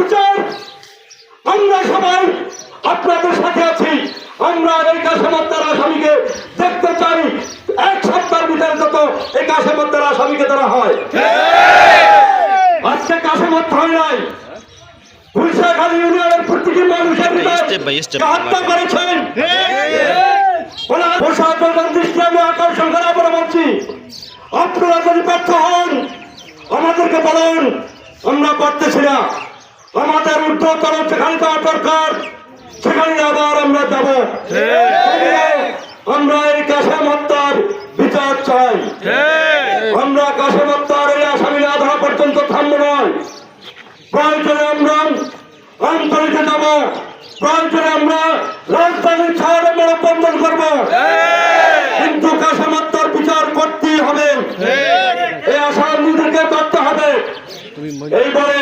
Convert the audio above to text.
বিচার। আমরা সবাই আপনাদের সাথে আছি। আমরা এই কাশেমত্তার আসামিকে দেখতে চাই। এক সপ্তাহের ভিতরে যত এই কাশেমত্তার আসামিকে ধরা হয়। আজকে কাশেমত হয় নাই। গুলশাখালী ইউনিয়নের প্রতিটি মানুষের হত্যা করেছেন? প্রশাসনের দৃষ্টি আমি আকর্ষণ করে আবার বলছি আপনারা যদি ব্যর্থ হন আমাদেরকে বলুন আমরা পারতেছি না। আমাদের উদ্যোগতর যেখানে যাওয়া দরকার সেখানে আবার আমরা যাব। আমরা এই কাশেম হত্যার বিচার চাই। আমরা কাশেম হত্যার এই আসামি না ধরা পর্যন্ত থামবো নয় প্রয়োজনে আমরা অন্তরিতে যাব। প্রয়োজনে আমরা রাজধানীর শহরে মেলবন্ধন করব। কিন্তু কাসামাত্মার বিচার করতেই হবে। এই আসামিদেরকে করতে হবে। এই বলে